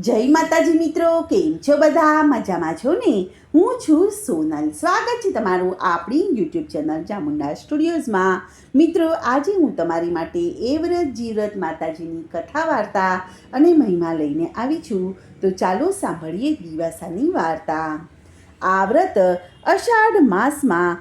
જય માતાજી મિત્રો, કેમ છો બધા? મજામાં છો ને? હું છું સોનલ. સ્વાગત છે તમારું આપણી યુટ્યુબ ચેનલ ચામુંડા સ્ટુડિયોઝમાં. મિત્રો, આજે હું તમારી માટે એ વ્રત જીવ્રત માતાજીની કથા વાર્તા અને મહિમા લઈને આવી છું. તો ચાલો સાંભળીએ દિવાસાની વાર્તા. આ વ્રત અષાઢ માસમાં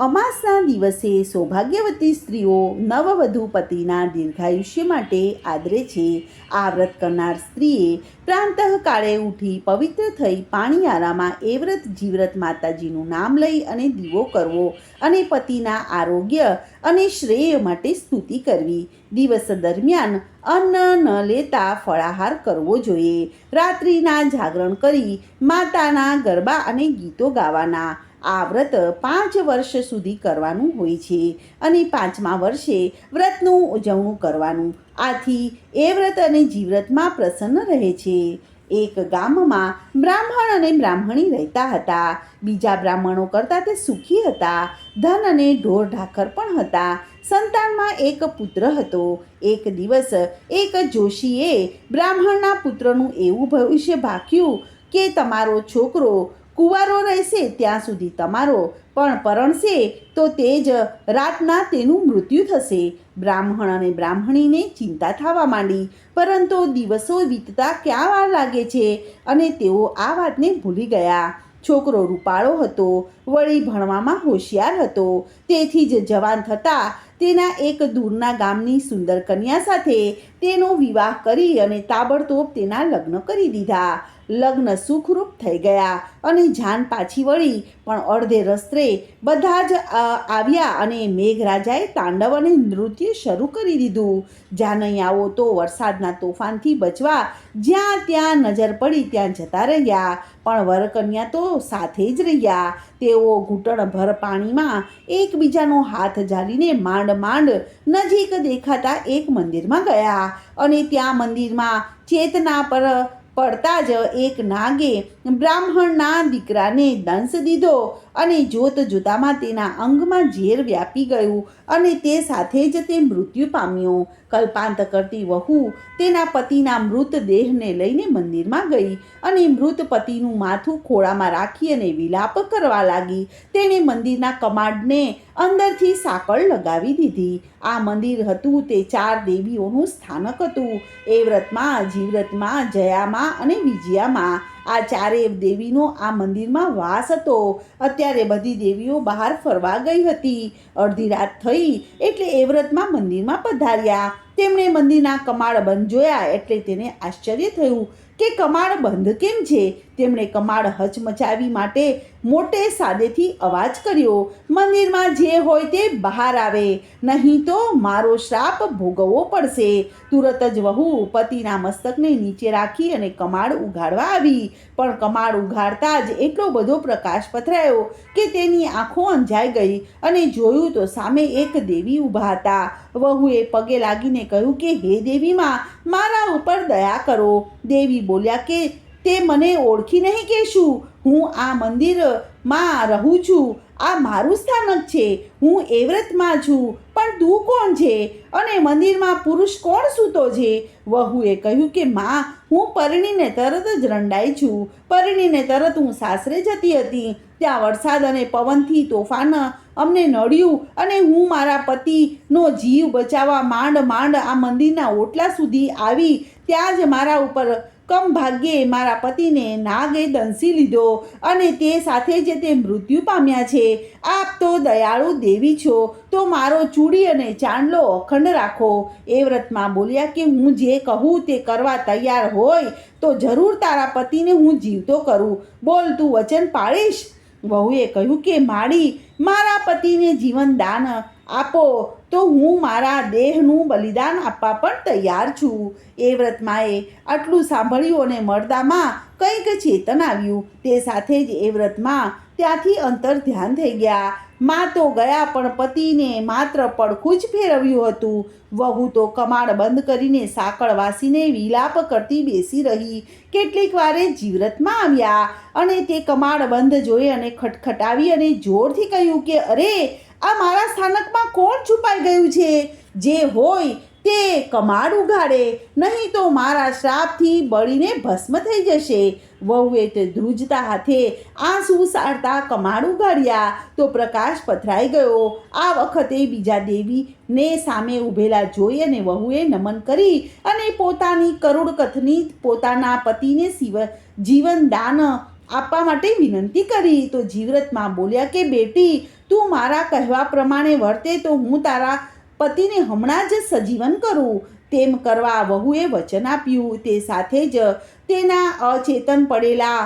અમાસના દિવસે સૌભાગ્યવતી સ્ત્રીઓ નવવધુ પતિના દીર્ઘાયુષ્ય માટે આદરે છે. આ વ્રત કરનાર સ્ત્રીએ પ્રાંતઃકાળે ઉઠી પવિત્ર થઈ પાણીયારામાં એ વ્રત જીવ્રત માતાજીનું નામ લઈ અને દીવો કરવો અને પતિના આરોગ્ય અને શ્રેય માટે સ્તુતિ કરવી. દિવસ દરમિયાન અન્ન ન લેતા ફળાહાર કરવો જોઈએ. રાત્રિના જાગરણ કરી માતાના ગરબા અને ગીતો ગાવાના આ વ્રત પાંચ વર્ષ સુધી કરવાનું હોય છે અને પાંચમા વર્ષે વ્રતનું ઉજવણું કરવાનું. આથી એ વ્રત અને જીવ્રતમાં પ્રસન્ન રહે છે. એક ગામમાં બ્રાહ્મણ અને બ્રાહ્મણી રહેતા હતા. બીજા બ્રાહ્મણો કરતાં તે સુખી હતા. ધન અને ઢોર ઢાખર પણ હતા. સંતાનમાં એક પુત્ર હતો. એક દિવસ એક જોશીએ બ્રાહ્મણના પુત્રનું એવું ભવિષ્ય ભાખ્યું કે તમારો છોકરો કુંવારો રહેશે ત્યાં સુધી તમારો. પણ પરણશે તો તે જ રાતના તેનું મૃત્યુ થશે. બ્રાહ્મણ અને બ્રાહ્મણીને ચિંતા થવા માંડી. પરંતુ દિવસો વીતતા ક્યાં વાર લાગે છે? અને તેઓ આ વાતને ભૂલી ગયા. છોકરો રૂપાળો હતો. વળી ભણવામાં હોશિયાર હતો. તેથી જ જવાન થતાં તેના એક દૂરના ગામની સુંદર કન્યા સાથે તેનો વિવાહ કરી અને તાબડતોબ તેના લગ્ન કરી દીધા. લગ્ન સુખરૂપ થઈ ગયા અને જાન પાછી વળી, પણ અડધે રસ્તે બધા જ આવ્યા અને મેઘરાજાએ તાંડવ અને નૃત્ય શરૂ કરી દીધું. જાનૈયાઓ તો વરસાદના તોફાનથી બચવા જ્યાં ત્યાં નજર પડી ત્યાં જતા રહ્યા. પણ વરકન્યા તો સાથે જ રહ્યા. તેઓ ઘૂંટણભર પાણીમાં એકબીજાનો હાથ જાળીને માંડ માંડ નજીક દેખાતા એક મંદિરમાં ગયા અને ત્યાં મંદિરમાં ચેતના પર પડતા જ એક નાગે બ્રાહ્મણના દીકરાને દંશ દીધો અને જોત જોતામાં તેના અંગમાં ઝેર વ્યાપી ગયું અને તે સાથે જ તે મૃત્યુ પામ્યો. કલ્પાંત કરતી વહુ તેના પતિના મૃતદેહને લઈને મંદિરમાં ગઈ અને મૃત પતિનું માથું ખોળામાં રાખી અને વિલાપ કરવા લાગી. તેણે મંદિરના કમાડને અંદરથી સાંકળ લગાવી દીધી. આ મંદિર હતું તે ચાર દેવીઓનું સ્થાનક હતું. એ વ્રતમાં જીવ્રતમાં જયામાં અને વિજયામાં આ ચારે દેવીનો આ મંદિરમાં વાસ હતો. અત્યારે બધી દેવીઓ બહાર ફરવા ગઈ હતી. અડધી રાત થઈ એટલે એ વ્રતમાં મંદિરમાં પધાર્યા. તેમણે મંદિરના કમાળ બંધ જોયા એટલે તેને આશ્ચર્ય થયું. કે કમાડ બંધ કેમ છે? તેમણે કમાડ હચમચાવી માટે મોટે સાદેથી અવાજ કર્યો, મંદિરમાં જે હોય તે બહાર આવે, નહીં તો મારો શ્રાપ ભોગવવો પડશે. તુરત જ વહુ પતિના મસ્તકને નીચે રાખી અને કમાડ ઉઘાડવા આવી. પણ કમાડ ઉઘાડતા જ એટલો બધો પ્રકાશ પથરાયો કે તેની આંખો અંજાઈ ગઈ અને જોયું તો સામે એક દેવી ઊભા હતા. વહુએ પગે લાગીને કહ્યું કે, હે દેવીમાં, મારા ઉપર દયા કરો. દેવી બોલ્યા કે, તે મને ઓળખી નહીં કહેશું. હું આ મંદિરમાં રહું છું. આ મારું સ્થાનક છે. હું એવ્રતમાં છું. પણ તું કોણ છે? અને મંદિરમાં પુરુષ કોણ સૂતો છે? વહુએ કહ્યું કે, માં, હું પરણીને તરત જ રંડાઈ છું. પરણીને તરત હું સાસરે જતી હતી. ત્યાં વરસાદ અને પવનથી તોફાન અમને નડ્યું અને હું મારા પતિનો જીવ બચાવવા માંડ માંડ આ મંદિરના ઓટલા સુધી આવી. ત્યાં જ મારા ઉપર કમ ભાગ્યે મારા પતિને નાગે દંસી લીધો અને તે સાથે જે તે મૃત્યુ પામ્યા છે, આપ તો દયાળુ દેવી છો, તો મારો ચૂડી અને ચાંદલો અખંડ રાખો. એ વ્રતમાં બોલ્યા કે હું જે કહું તે કરવા તૈયાર હોય, તો જરૂર તારા પતિને હું જીવતો કરું. બોલ તું વચન પાડીશ વહુએ કહ્યું કે માડી મારા પતિને જીવન દાન આપો, તો હું મારા દેહનું બલિદાન આપવા પણ તૈયાર છું. એ વ્રતમાં એ આટલું સાંભળ્યું અને મળદામાં કંઈક ચેતન આવ્યું. તે સાથે જ એ વ્રતમાં ત્યાંથી અંતર ધ્યાન થઈ ગયા. માં તો ગયા પણ પતિને માત્ર પડખું જ ફેરવ્યું હતું. વહુ તો કમાડ બંધ કરીને સાંકળ વાસીને વિલાપ કરતી બેસી રહી. કેટલીક વારે જીવરતમાં આવ્યા અને તે કમાડ બંધ જોઈ અને ખટખટાવી અને જોરથી કહ્યું કે, અરે, આ મારા સ્થાનકમાં કોણ છુપાઈ ગયું છે? જે હોય તે કમાડ ઉગાડે નહીં તો મારા શ્રાપથી બળીને ભસ્મ થઈ જશે. વહુએ તે ધ્રુજતા હાથે આંસુ સારતા કમાડ ઉગાડ્યા તો પ્રકાશ પથરાઈ ગયો. આ વખતે બીજા દેવીને સામે ઊભેલા જોઈ અને વહુએ નમન કરી અને પોતાની કરુણ કથની પોતાના પતિને શિવ જીવન દાન આપવા માટે વિનંતી કરી. તો જીવ્રતમાં બોલ્યા કે, બેટી, તું મારા કહેવા પ્રમાણે વર્તે તો હું તારા પતિને હમણાં જ સજીવન કરું, તેમ કરવા વહુએ વચન આપ્યું. તે સાથે જ તેના અચેતન પડેલા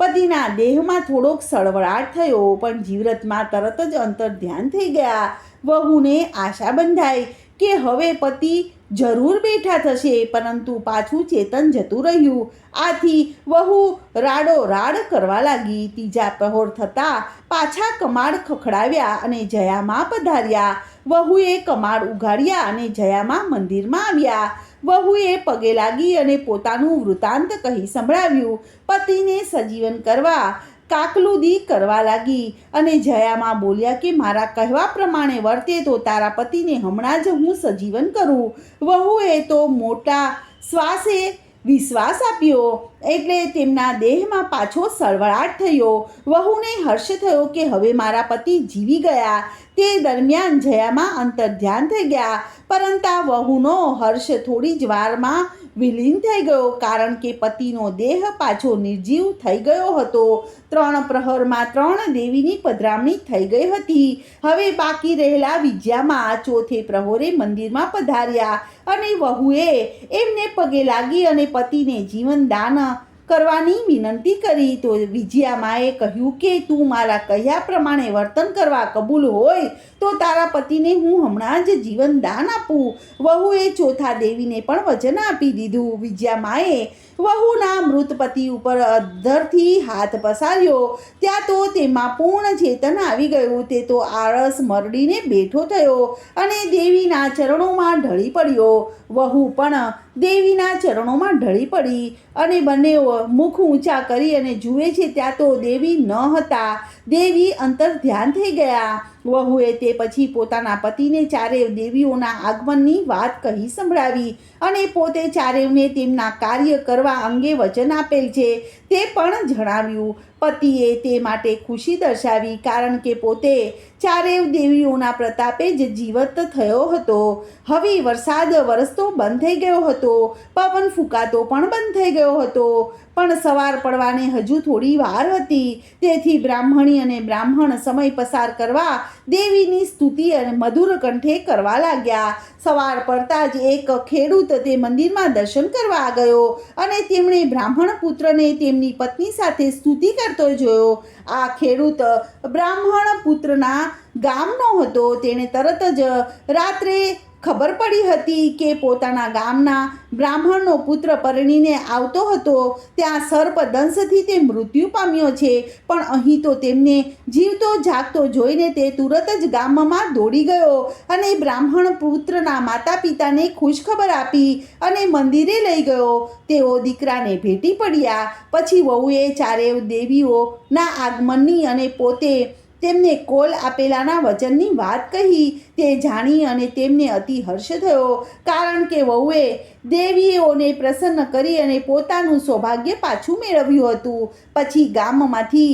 પતિના દેહમાં થોડોક સળવળાટ થયો, પણ જીવ્રતમાં તરત જ અંતર ધ્યાન થઈ ગયા. વહુને આશા બંધાઈ કે હવે પતિ જરૂર બેઠા થશે, પરંતુ પાછું ચેતન જતું રહ્યું. આથી વહુ રાડો રાડ કરવા લાગી. ત્રીજા પ્રહોર થતાં પાછા કમાડ ખખડાવ્યા અને જયામાં પધાર્યા. વહુએ કમાડ ઉઘાડ્યા અને જયામાં મંદિરમાં આવ્યા. વહુએ પગે લાગી અને પોતાનું વૃતાંત કહી સંભળાવ્યું. પતિને સજીવન કરવા કાકલુદી કરવા લાગી અને જયામાં બોલ્યા કે મારા કહેવા પ્રમાણે વર્તે તો તારા પતિને હમણાં જ હું સજીવન કરું. વહુએ તો મોટા શ્વાસે વિશ્વાસ આપ્યો એટલે તેમના દેહમાં પાછો સળવળાટ થયો. વહુને હર્ષ થયો કે હવે મારા પતિ જીવી ગયા. તે દરમિયાન જયામાં અંતર ધ્યાન થઈ ગયા. પરંતુ વહુનો હર્ષ થોડી જ વારમાં વિલીન થઈ ગયો કારણ કે પતિનો દેહ પાછો નિર્જીવ થઈ ગયો હતો. ત્રણ પ્રહરમાં ત્રણ દેવીની પધરામણી થઈ ગઈ હતી. હવે બાકી રહેલા વિજ્યામાં ચોથે પ્રહોરે મંદિરમાં પધાર્યા અને વહુએ એમને પગે લાગી અને પતિને જીવન દાન કરવાની વિનંતી કરી તો વિજયામાએ કહ્યું કે તું મારા કહ્યા પ્રમાણે વર્તન કરવા કબૂલ હોય તો તારા પતિને હું હમણાં જ જીવન દાન આપું. વહુએ ચોથા દેવીને પણ વચન આપી દીધું. વિજયામાએ વહુના મૃત પતિ ઉપર અધરથી હાથ પસાર્યો. ત્યાં તો તેમાં પૂર્ણ ચેતન આવી ગયું. તે તો આળસ મરડીને બેઠો થયો અને દેવીના ચરણોમાં ઢળી પડ્યો. વહુ પણ દેવીના ચરણોમાં ઢળી પડી અને બંને મુખ ઊંચા કરી અને જુએ છે, ત્યાં તો દેવી ન હતા. દેવી અંતર ધ્યાન થઈ ગયા. વહુએ તે પછી પોતાના પતિને ચારેવ દેવીઓના આગમનની વાત કહી સંભળાવી અને પોતે ચારેવને તેમના કાર્ય કરવા અંગે વચન આપેલ છે. તે પણ જણાવ્યું. પતિએ તે માટે ખુશી દર્શાવી કારણ કે પોતે ચારેવ દેવીઓના પ્રતાપે જ જીવત થયો હતો. હવે વરસાદ વરસતો બંધ થઈ ગયો હતો. પવન ફૂંકાતો પણ બંધ થઈ ગયો હતો. પણ સવાર પડવાને હજુ થોડી વાર હતી. તેથી બ્રાહ્મણી અને બ્રાહ્મણ સમય પસાર કરવા દેવીની સ્તુતિ અને મધુર કંઠે કરવા લાગ્યા. સવાર પડતા જ એક ખેડૂત તે મંદિરમાં દર્શન કરવા ગયો અને તેમણે બ્રાહ્મણ પુત્રને તેમની પત્ની સાથે સ્તુતિ કરતો જોયો. આ ખેડૂત બ્રાહ્મણ પુત્રના ગામનો હતો. તેણે તરત જ રાત્રે ખબર પડી હતી કે પોતાના ગામના બ્રાહ્મણનો પુત્ર પરણીને આવતો હતો. ત્યાં સર્પ દંશથી તે મૃત્યુ પામ્યો છે. પણ અહીં તો તેમને જીવતો જાગતો જોઈને તે તુરત જ ગામમાં દોડી ગયો અને બ્રાહ્મણ પુત્રના માતા પિતાને ખુશખબર આપી અને મંદિરે લઈ ગયો. તેઓ દીકરાને ભેટી પડ્યા. પછી વહુએ ચારેવ દેવીઓના આગમનની અને પોતે તેમને કોલ આપેલાના વચનની વાત કહી. તે જાણી અને તેમને અતિ હર્ષ થયો, કારણ કે વહુએ દેવીઓને પ્રસન્ન કરી અને પોતાનું સૌભાગ્ય પાછું મેળવ્યું હતું. પછી ગામમાંથી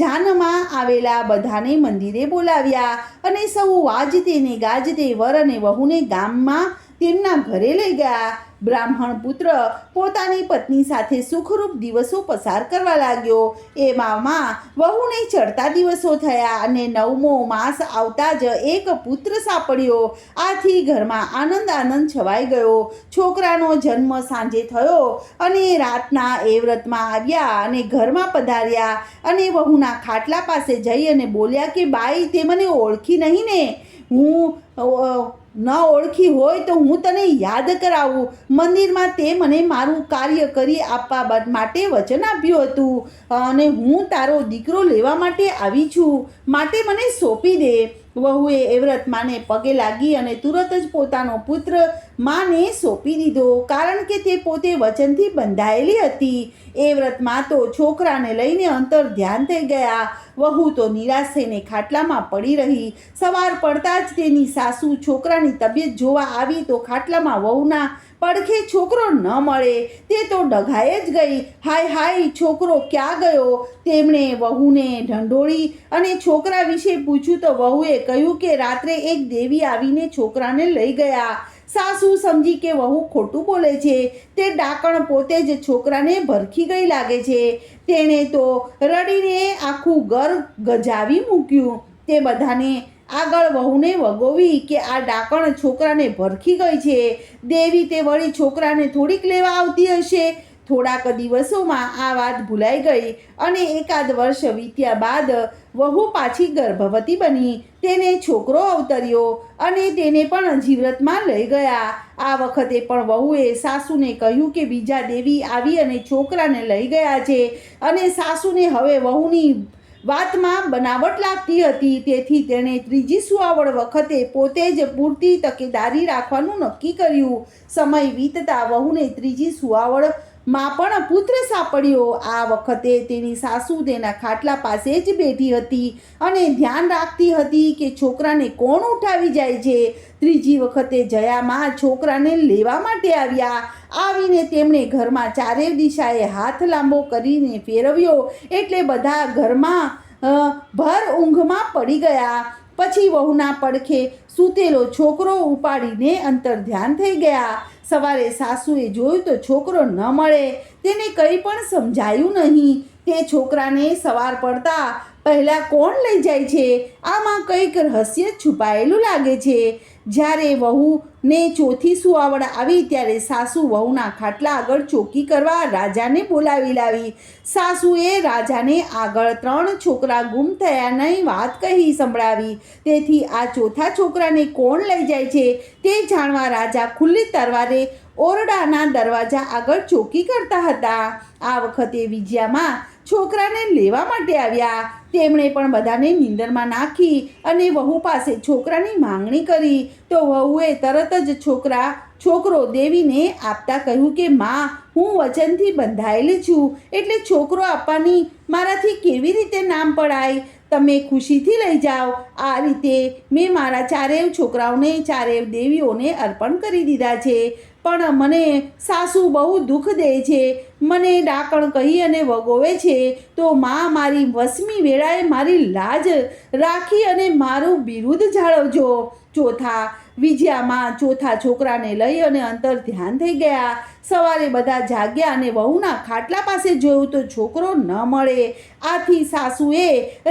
જાનમાં આવેલા બધાને મંદિરે બોલાવ્યા અને સૌ વાજતે ને ગાજતે વર અને વહુને ગામમાં તેમના ઘરે લઈ ગયા. બ્રાહ્મણ પુત્ર પોતાની પત્ની સાથે સુખરૂપ દિવસો પસાર કરવા લાગ્યો. એમાં વહુને ચડતા દિવસો થયા અને નવમો માસ આવતા જ એક પુત્ર સાંપડ્યો. આથી ઘરમાં આનંદ આનંદ છવાઈ ગયો. છોકરાનો જન્મ સાંજે થયો અને રાતના એ વ્રતમાં આવ્યા અને ઘરમાં પધાર્યા અને વહુના ખાટલા પાસે જઈ અને બોલ્યા કે, બાઈ, તે મને ઓળખી નહીં ને. હું ન ઓળખી હોય તો હું તને યાદ કરાવું. મંદિરમાં તે મને મારું કાર્ય કરી આપવા માટે વચન આપ્યું હતું. અને હું તારો દીકરો લેવા માટે આવી છું. માટે મને સોંપી દે. વહુએ એ વ્રત માને પગે લાગી અને તુરત જ પોતાનો પુત્ર માને સોંપી દીધો. કારણ કે તે પોતે વચનથી બંધાયેલી હતી. એ વ્રતમાં તો છોકરાને લઈને અંતર ધ્યાન થઈ ગયા. વહુ તો નિરાશ થઈને ખાટલામાં પડી રહી. સવાર પડતા જ તેની સાસુ છોકરાની તબિયત જોવા આવી તો ખાટલામાં વહુના પડખે છોકરો ન મળે. તે તો ડઘાઈ જ ગઈ. હાય હાય, છોકરો ક્યાં ગયો? તેમણે વહુને ઢંઢોળી અને છોકરા વિશે પૂછ્યું તો વહુએ કહ્યું કે રાત્રે એક દેવી આવીને છોકરાને લઈ ગયા. સાસુ સમજી કે વહુ ખોટું બોલે છે, તે ડાકણ પોતે જ છોકરાને ભરખી ગઈ લાગે છે. તેણે તો રડીને આખું ઘર ગજાવી મૂક્યું. તે બધાને આગળ વહુને વગોવી કે આ ડાકણ છોકરાને ભરખી ગઈ છે. દેવી તે વળી છોકરાને થોડીક લેવા આવતી હશે. થોડાક દિવસોમાં આ વાત ભૂલાઈ ગઈ અને એકાદ વર્ષ વીત્યા બાદ વહુ પાછી ગર્ભવતી બની. તેને છોકરો અવતર્યો અને તેને પણ જીવ્રતમાં લઈ ગયા. આ વખતે પણ વહુએ સાસુને કહ્યું કે બીજા દેવી આવી અને છોકરાને લઈ ગયા છે અને સાસુને હવે વહુની વાતમાં બનાવટ લાગતી હતી. તેથી તેણે ત્રીજી સુવાવડ વખતે પોતે જ પૂરતી તકેદારી રાખવાનું નક્કી કર્યું. સમય વીતતા વહુને ત્રીજી સુવાવડ માં પણ પુત્ર સાંપડ્યો. આ વખતે તેની સાસુ તેના ખાટલા પાસે જ બેઠી હતી અને ધ્યાન રાખતી હતી કે છોકરાને કોણ ઉઠાવી જાય છે. ત્રીજી વખતે જયામાં છોકરાને લેવા માટે આવ્યા. આવીને તેમણે ઘરમાં ચારે દિશાએ હાથ લાંબો કરીને ફેરવ્યો એટલે બધા ઘરમાં ભર ઊંઘમાં પડી ગયા. પછી વહુના પડખે સૂતેલો છોકરો ઉપાડીને અંતર ધ્યાન થઈ ગયા. સવારે સાસુએ જોયું તો છોકરો ન મળે. તેને કંઈ પણ સમજાયું નહીં. તે છોકરાને સવાર પડતા પહેલાં કોણ લઈ જાય છે? આમાં કંઈક રહસ્ય છુપાયેલું લાગે છે. જ્યારે વહુને ચોથી સુવાવડ આવી, ત્યારે સાસુ વહુના ખાટલા આગળ ચોકી કરવા રાજાને બોલાવી લાવી. સાસુએ રાજાને આગળ ત્રણ છોકરા ગુમ થયાની વાત કહી સંભળાવી. તેથી આ ચોથા છોકરાને કોણ લઈ જાય છે તે જાણવા રાજા ખુલ્લી તરવારે ઓરડાના દરવાજા આગળ ચોકી કરતા હતા. આ વખતે વિજયામાં છોકરાને લેવા માટે આવ્યા. તેમણે પણ બધાને નીંદરમાં નાખી અને વહુ પાસે છોકરાની માંગણી કરી. તો વહુએ તરત જ છોકરા, છોકરો દેવીને આપતા કહ્યું કે, માં, હું વચનથી બંધાયેલી છું. એટલે છોકરો આપવાની મારાથી કેવી રીતે નામ પડાય? તમે ખુશીથી લઈ જાઓ. આ રીતે મેં મારા ચારેય છોકરાઓને, ચારેય દેવીઓને અર્પણ કરી દીધા છે. પણ મને સાસુ બહુ દુઃખ દે છે. મને ડાકણ કહી અને વગોવે છે. તો માં મારી વસમી વેળાએ મારી લાજ રાખી અને મારું બિરુદ જાળવજો. ચોથા વિજયામાં ચોથા છોકરાને લઈ અને અંતર ધ્યાન થઈ ગયા. સવારે બધા જાગ્યા અને વહુના ખાટલા પાસે જોયું તો છોકરો ન મળે. આથી સાસુએ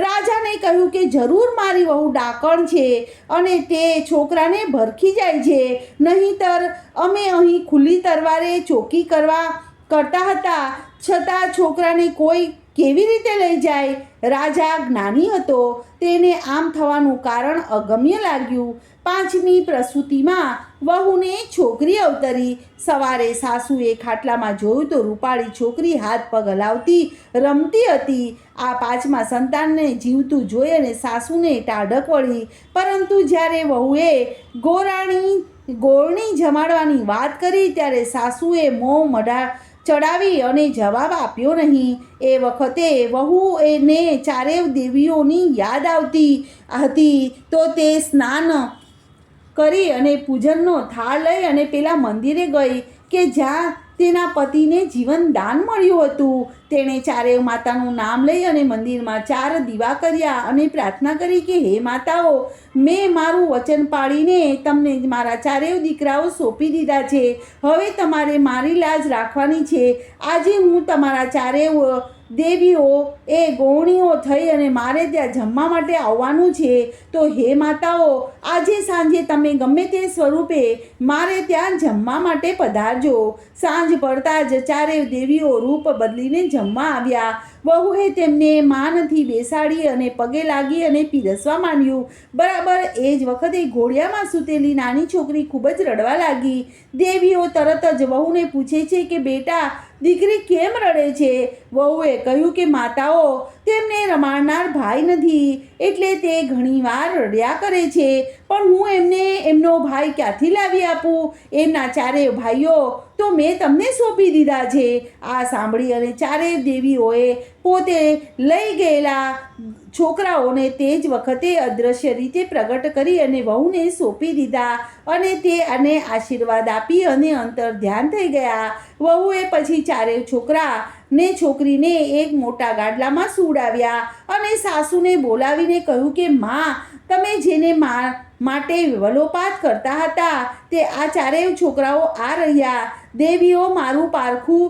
રાજાને કહ્યું કે જરૂર મારી વહુ ડાકણ છે અને તે છોકરાને ભરખી જાય છે. નહીંતર અમે અહીં ખુલ્લી તરવારે ચોકી કરવા કરતા હતા. છતાં છોકરાને કોઈ કેવી રીતે લઈ જાય? રાજા જ્ઞાની હતો. તેને આમ થવાનું કારણ અગમ્ય લાગ્યું. પાંચમી પ્રસૂતિમાં વહુને છોકરી અવતરી. સવારે સાસુએ ખાટલામાં જોયું તો રૂપાળી છોકરી હાથ પગ હલાવતી રમતી હતી. આ પાંચમા સંતાનને જીવતું જોઈ અને સાસુને ટાઢક વળી. પરંતુ જ્યારે વહુએ ગોરાણી, ગોળણી જમાડવાની વાત કરી, ત્યારે સાસુએ મોં મઢા ચડાવી અને જવાબ આપ્યો નહીં. એ વખતે વહુ એને ચારે દેવીઓની યાદ આવતી હતી. તો તે સ્નાન કરી અને પૂજનનો થાળ લઈ અને પેલા મંદિરે ગઈ કે જ્યાં તેના પતિને જીવન દાન મળ્યું હતું. તેણે ચારેય માતાનું નામ લઈ અને મંદિરમાં ચાર દીવા કર્યા અને પ્રાર્થના કરી કે, હે માતાઓ, મેં મારું વચન પાળીને તમને મારા ચારેય દીકરાઓ સોંપી દીધા છે. હવે તમારે મારી લાજ રાખવાની છે. આજે હું તમારા ચારેય દેવીઓ, એ ગૌણીઓ થઈ અને મારે ત્યાં જમવા માટે આવવાનું છે, તો હે માતાઓ, આજે સાંજે તમે ગમે તે સ્વરૂપે મારે ત્યાં જમવા માટે પધારજો. સાંજ પડતા જ ચારે દેવીઓ રૂપ બદલીને જમવા આવ્યા. વહુએ તેમને માનથી બેસાડી અને પગે લાગી અને પીરસવા માંડ્યું. બરાબર એ જ વખતે ઘોડિયામાં સૂતેલી નાની છોકરી ખૂબ જ રડવા લાગી. દેવીઓ તરત જ વહુને પૂછે છે કે, બેટા દીકરી કેમ રડે છે? વહુએ કહ્યું કે માતાઓ તેમને રમાડનાર ભાઈ નથી. એટલે તે ઘણીવાર રડ્યા કરે છે. પણ હું એમને એમનો ભાઈ ક્યાંથી લાવી આપું? એમના ચારે ભાઈઓ તો મેં તમને સોંપી દીધા છે. આ સાંભળી અને ચારે દેવીઓએ પોતે લઈ ગયેલા છોકરાઓને તે જ વખતે અદૃશ્ય રીતે પ્રગટ કરી અને વહુને સોંપી દીધા અને તે આને આશીર્વાદ આપી અને અંતર ધ્યાન થઈ ગયા. વહુએ પછી ચારે છોકરા ને છોકરીને એક મોટા ગાડલામાં સુડાવ્યા અને સાસુને બોલાવીને કહ્યું કે, માં, તમે જેને મા, માટે વલોપાત કરતા હતા, તે આ ચારેય છોકરાઓ આ રહ્યા. દેવીઓ મારું પારખું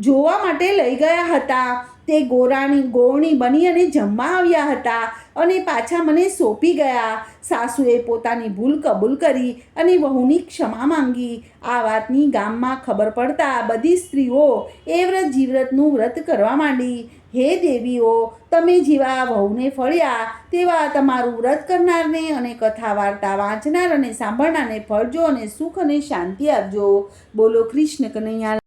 જોવા માટે લઈ ગયા હતા. તે ગોરાણી ગોરણી બની અને જમવા આવ્યા હતા અને પાછા મને સોંપી ગયા. સાસુએ પોતાની ભૂલ કબૂલ કરી અને વહુની ક્ષમા માંગી. આ વાતની ગામમાં ખબર પડતા બધી સ્ત્રીઓ એ વ્રત જીવ્રતનું વ્રત કરવા માંડી. હે દેવીઓ, તમે જેવા વહુને ફળ્યા, તેવા તમારું વ્રત કરનારને અને કથા વાર્તા વાંચનાર અને સાંભળનારને ફળજો અને સુખ અને શાંતિ આપજો. બોલો કૃષ્ણ કનૈયા